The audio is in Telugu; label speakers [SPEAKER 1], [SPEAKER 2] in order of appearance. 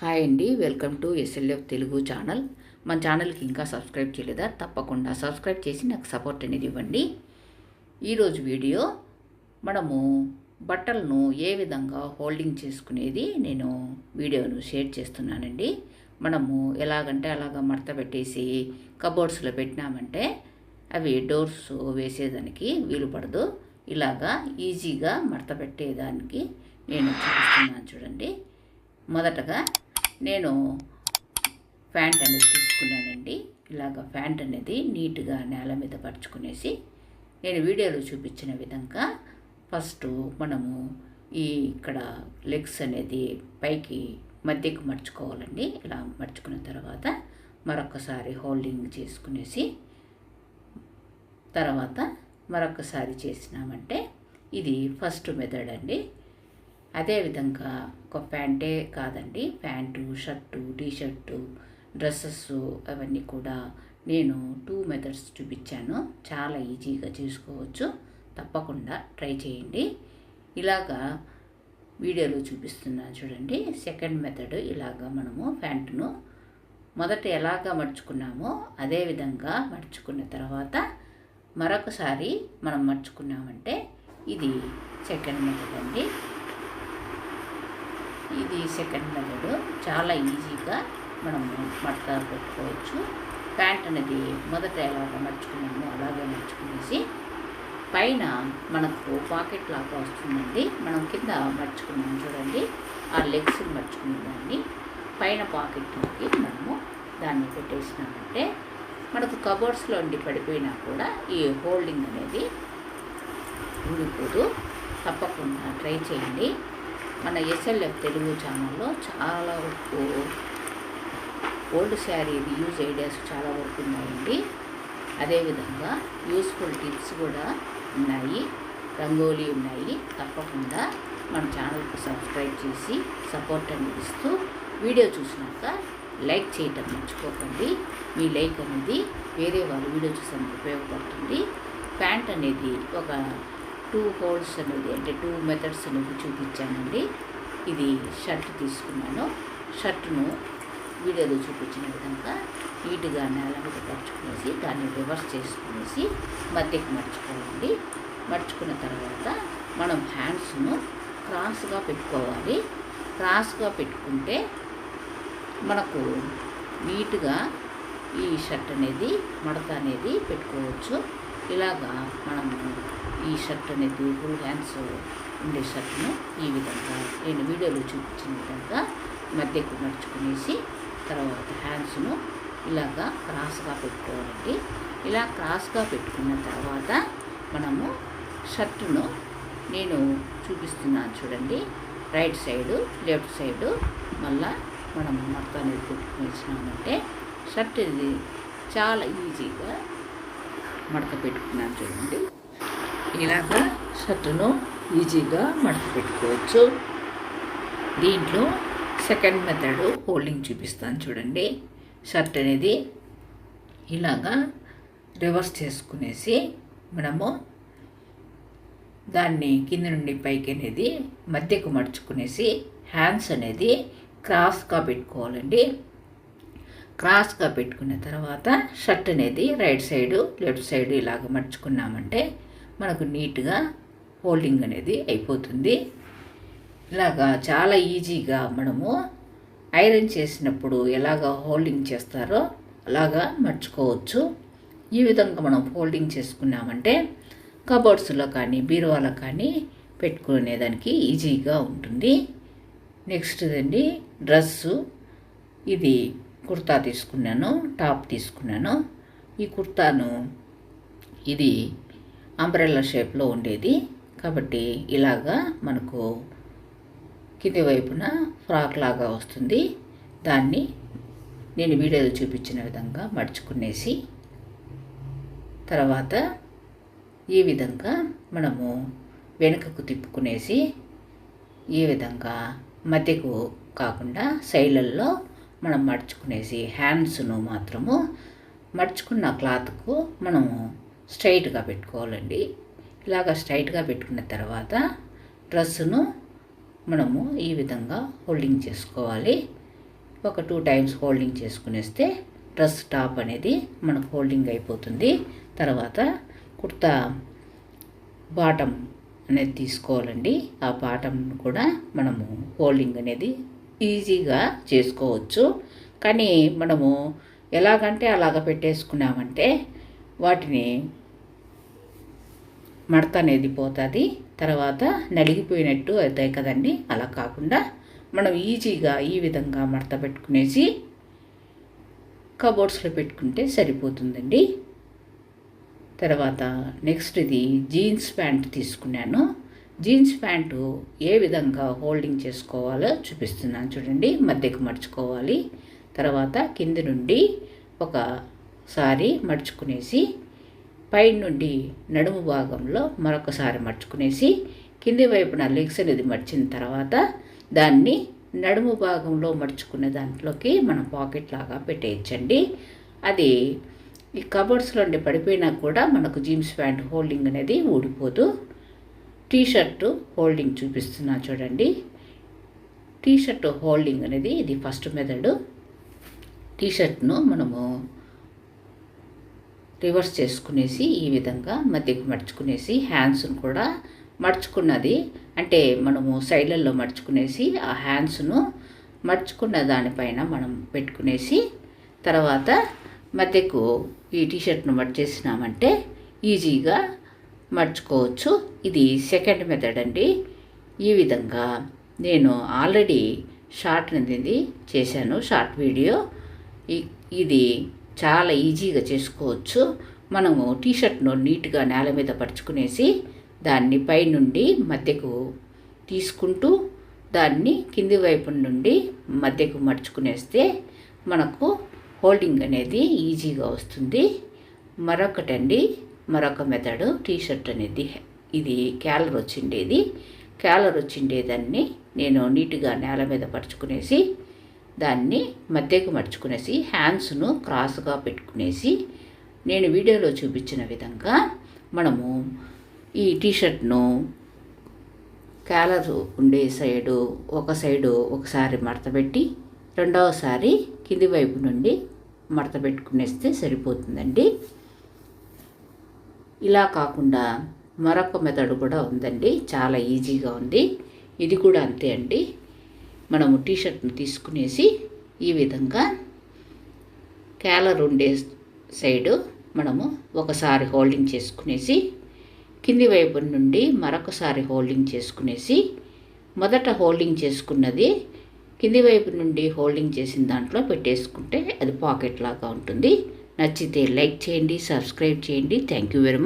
[SPEAKER 1] హాయ్ అండి welcome to SLF Telugu channel. మన ఛానల్కి ఇంకా సబ్స్క్రైబ్ చేయలేదా? తప్పకుండా సబ్స్క్రైబ్ చేసి నాకు సపోర్ట్ అనేది ఇవ్వండి. ఈరోజు వీడియో మనము బట్టలను ఏ విధంగా హోల్డింగ్ చేసుకునేది నేను వీడియోను షేర్ చేస్తున్నానండి. మనము ఎలాగంటే అలాగ మడత పెట్టేసి కబోర్డ్స్లో పెట్టినామంటే అవి డోర్స్ వేసేదానికి వీలు పడదు. ఇలాగా ఈజీగా మడత పెట్టేదానికి నేను చూపిస్తున్నాను చూడండి. మొదటగా నేను ప్యాంట్ అనేది తీసుకున్నానండి. ఇలాగ ప్యాంట్ అనేది నీట్గా నేల మీద పరుచుకునేసి నేను వీడియోలో చూపించిన విధంగా ఫస్ట్ మనము ఈ ఇక్కడ లెగ్స్ అనేది పైకి మధ్యకు మర్చుకోవాలండి ఇలా మర్చుకున్న తర్వాత మరొకసారి హోల్డింగ్ చేసుకునేసి తర్వాత మరొకసారి చేసినామంటే ఇది ఫస్ట్ మెథడ్ అండి. అదేవిధంగా ఒక ప్యాంటే కాదండి ప్యాంటు షర్టు టీషర్టు డ్రెస్సెస్ అవన్నీ కూడా నేను టూ మెథడ్స్ చూపించాను. చాలా ఈజీగా చేసుకోవచ్చు. తప్పకుండా ట్రై చేయండి. ఇలాగా వీడియోలో చూపిస్తున్నాను చూడండి. సెకండ్ మెథడ్ ఇలాగా మనము ప్యాంటును మొదట ఎలాగా మడుచుకున్నామో అదే విధంగా మడుచుకున్న తర్వాత మరొకసారి మనం మడుచుకున్నామంటే ఇది సెకండ్ మెథడ్ అండి. ఇది సెకండ్ మెథడ్ చాలా ఈజీగా మనం మడతారు పెట్టుకోవచ్చు. ప్యాంట్ అనేది మొదట ఎలాగ మర్చుకున్నామో అలాగే మర్చుకునేసి పైన మనకు పాకెట్ లాగా వస్తుందండి. మనం కింద మర్చుకున్నాం చూడండి. ఆ లెగ్స్ మర్చుకున్న దాన్ని పైన పాకెట్లోకి మనము దాన్ని పెట్టేసినామంటే మనకు కబోర్డ్స్లో ఉండి పడిపోయినా కూడా ఈ హోల్డింగ్ అనేది ఊడిపోదు. తప్పకుండా ట్రై చేయండి. మన ఎస్ఎల్ఎఫ్ తెలుగు ఛానల్లో చాలా వరకు ఓల్డ్ శారీ యూజ్ ఐడియాస్ చాలా వరకు ఉన్నాయండి. అదేవిధంగా యూస్ఫుల్ టిప్స్ కూడా ఉన్నాయి. రంగోలీ ఉన్నాయి. తప్పకుండా మన ఛానల్కి సబ్స్క్రైబ్ చేసి సపోర్ట్ అందిస్తూ వీడియో చూసినాక లైక్ చేయటం మర్చిపోకండి. మీ లైక్ అనేది వేరే వాళ్ళు వీడియో చూసానికి ఉపయోగపడుతుంది. ప్యాంట్ అనేది ఒక టూ హోల్స్ అనేది అంటే టూ మెథడ్స్ అనేది చూపించానండి. ఇది షర్ట్ తీసుకున్నాను. షర్ట్ను వీడియోలో చూపించిన విధంగా నీట్గా నేల మీద పరుచుకునేసి దాన్ని రివర్స్ చేసుకునేసి మధ్యకి మర్చుకోవాలండి మర్చుకున్న తర్వాత మనం హ్యాండ్స్ను క్రాస్గా పెట్టుకోవాలి. క్రాస్గా పెట్టుకుంటే మనకు నీట్గా ఈ షర్ట్ అనేది మడత అనేది పెట్టుకోవచ్చు. ఇలాగా మనము ఈ షర్ట్ అనేది ఫుల్ హ్యాండ్స్ ఉండే షర్ట్ను ఈ విధంగా నేను వీడియోలో చూపించిన విధంగా మధ్యకు నడుచుకునేసి తర్వాత హ్యాండ్స్ను ఇలాగా క్రాస్గా పెట్టుకోవాలండి. ఇలా క్రాస్గా పెట్టుకున్న తర్వాత మనము షర్టును నేను చూపిస్తున్నాను చూడండి. రైట్ సైడు లెఫ్ట్ సైడు మళ్ళా మనం మొత్తం అనేది పెట్టుకునేసినామంటే షర్ట్ ఇది చాలా ఈజీగా మడత పెట్టుకున్నాను చూడండి. ఇలాగా షర్టును ఈజీగా మడత పెట్టుకోవచ్చు. దీంట్లో సెకండ్ మెథడ్ హోల్డింగ్ చూపిస్తాను చూడండి. షర్ట్ అనేది ఇలాగా రివర్స్ చేసుకునేసి మనము దాన్ని కింద నుండి పైకి అనేది మధ్యకు మడుచుకునేసి హ్యాండ్స్ అనేది క్రాస్గా పెట్టుకోవాలండి. క్రాస్గా పెట్టుకున్న తర్వాత షర్ట్ అనేది రైట్ సైడు లెఫ్ట్ సైడు ఇలాగ మడుచుకున్నామంటే మనకు నీట్గా హోల్డింగ్ అనేది అయిపోతుంది. ఇలాగా చాలా ఈజీగా మనము ఐరన్ చేసినప్పుడు ఎలాగ హోల్డింగ్ చేస్తారో అలాగా మర్చుకోవచ్చు ఈ విధంగా మనం హోల్డింగ్ చేసుకున్నామంటే కబోర్డ్స్లో కానీ బీరువాలో కానీ పెట్టుకునేదానికి ఈజీగా ఉంటుంది. నెక్స్ట్ అండి డ్రెస్సు. ఇది కుర్తా తీసుకున్నాను టాప్ తీసుకున్నాను. ఈ కుర్తాను ఇది అంబ్రెల్లా షేప్లో ఉండేది. కాబట్టి ఇలాగా మనకు కింది వైపున ఫ్రాక్ లాగా వస్తుంది. దాన్ని నేను వీడియోలో చూపించిన విధంగా మడుచుకునేసి తర్వాత ఈ విధంగా మనము వెనుకకు తిప్పుకునేసి ఈ విధంగా మధ్యకు కాకుండా సైడ్లలో మనం మడుచుకునేసి హ్యాండ్స్ను మాత్రము మడుచుకున్న క్లాత్కు మనము స్ట్రైట్గా పెట్టుకోవాలండి. ఇలాగ స్ట్రైట్గా పెట్టుకున్న తర్వాత డ్రెస్సును మనము ఈ విధంగా హోల్డింగ్ చేసుకోవాలి. ఒక టూ టైమ్స్ హోల్డింగ్ చేసుకునేస్తే డ్రెస్ టాప్ అనేది మనకు హోల్డింగ్ అయిపోతుంది. తర్వాత కుర్తా బాటమ్ అనేది తీసుకోవాలండి. ఆ బాటమ్ కూడా మనము హోల్డింగ్ అనేది ఈజీగా చేసుకోవచ్చు. కానీ మనము ఎలాగంటే అలాగ పెట్టేసుకున్నామంటే వాటిని మడత అనేది పోతుంది. తర్వాత నలిగిపోయినట్టు అవుతాయి కదండి. అలా కాకుండా మనం ఈజీగా ఈ విధంగా మడత పెట్టుకునేసి కబోర్డ్స్లో పెట్టుకుంటే సరిపోతుందండి. తర్వాత నెక్స్ట్ ఇది జీన్స్ ప్యాంట్ తీసుకున్నాను. జీన్స్ ప్యాంటు ఏ విధంగా హోల్డింగ్ చేసుకోవాలో చూపిస్తున్నాను చూడండి. మధ్యకు మడుచుకోవాలి. తర్వాత కింది నుండి ఒకసారి మడుచుకునేసి పై నుండి నడుము భాగంలో మరొకసారి మడుచుకునేసి కింది వైపున లెగ్స్ అనేది మడిచిన తర్వాత దాన్ని నడుము భాగంలో మడుచుకున్న దాంట్లోకి మనం పాకెట్ లాగా పెట్టేయచ్చండి. అది ఈ కబర్డ్స్లో ఉండి పడిపోయినా కూడా మనకు జీన్స్ ప్యాంట్ హోల్డింగ్ అనేది ఊడిపోదు. టీ షర్టు హోల్డింగ్ చూపిస్తున్నా చూడండి. టీ షర్ట్ హోల్డింగ్ అనేది ఇది ఫస్ట్ మెథడ్. టీ షర్ట్ను మనము రివర్స్ చేసుకునేసి ఈ విధంగా మధ్యకు మడుచుకునేసి హ్యాండ్స్ను కూడా మడుచుకున్నది. అంటే మనము సైడ్లలో మడుచుకునేసి ఆ హ్యాండ్స్ను మడుచుకున్న దానిపైన మనం పెట్టుకునేసి తర్వాత మధ్యకు ఈ టీషర్ట్ను మడిచేసినామంటే ఈజీగా మర్చుకోవచ్చు. ఇది సెకండ్ మెథడ్ అండి. ఈ విధంగా నేను ఆల్రెడీ షార్ట్ అనేది చేశాను షార్ట్ వీడియో ఇది చాలా ఈజీగా చేసుకోవచ్చు. మనము టీషర్ట్ను నీట్గా నేల మీద పరుచుకునేసి దాన్ని పైనుండి మధ్యకు తీసుకుంటూ దాన్ని కింది వైపు నుండి మధ్యకు మడుచుకునేస్తే మనకు హోల్డింగ్ అనేది ఈజీగా వస్తుంది. మరొకటండి మరొక మెథడ్ టీషర్ట్ అనేది ఇది క్యాలర్ వచ్చిండేది. క్యాలర్ వచ్చిండేదాన్ని నేను నీట్గా నేల మీద పరుచుకునేసి దాన్ని మధ్యకు మడుచుకునేసి హ్యాండ్స్ను క్రాస్గా పెట్టుకునేసి నేను వీడియోలో చూపించిన విధంగా మనము ఈ టీషర్ట్ను క్యాలర్ ఉండే సైడు ఒక సైడు ఒకసారి మడతపెట్టి రెండవసారి కింది వైపు నుండి మడత పెట్టుకునేస్తే సరిపోతుందండి. ఇలా కాకుండా మరొక మెథడ్ కూడా ఉందండి. చాలా ఈజీగా ఉంది. ఇది కూడా అంతే అండి. మనము టీషర్ట్ను తీసుకునేసి ఈ విధంగా క్యాలర్ ఉండే సైడు మనము ఒకసారి హోల్డింగ్ చేసుకునేసి కింది వైపు నుండి మరొకసారి హోల్డింగ్ చేసుకునేసి మొదట హోల్డింగ్ చేసుకున్నది కింది వైపు నుండి హోల్డింగ్ చేసిన దాంట్లో పెట్టేసుకుంటే అది పాకెట్ లాగా ఉంటుంది. నచ్చితే లైక్ చేయండి సబ్స్క్రైబ్ చేయండి. Thank you very much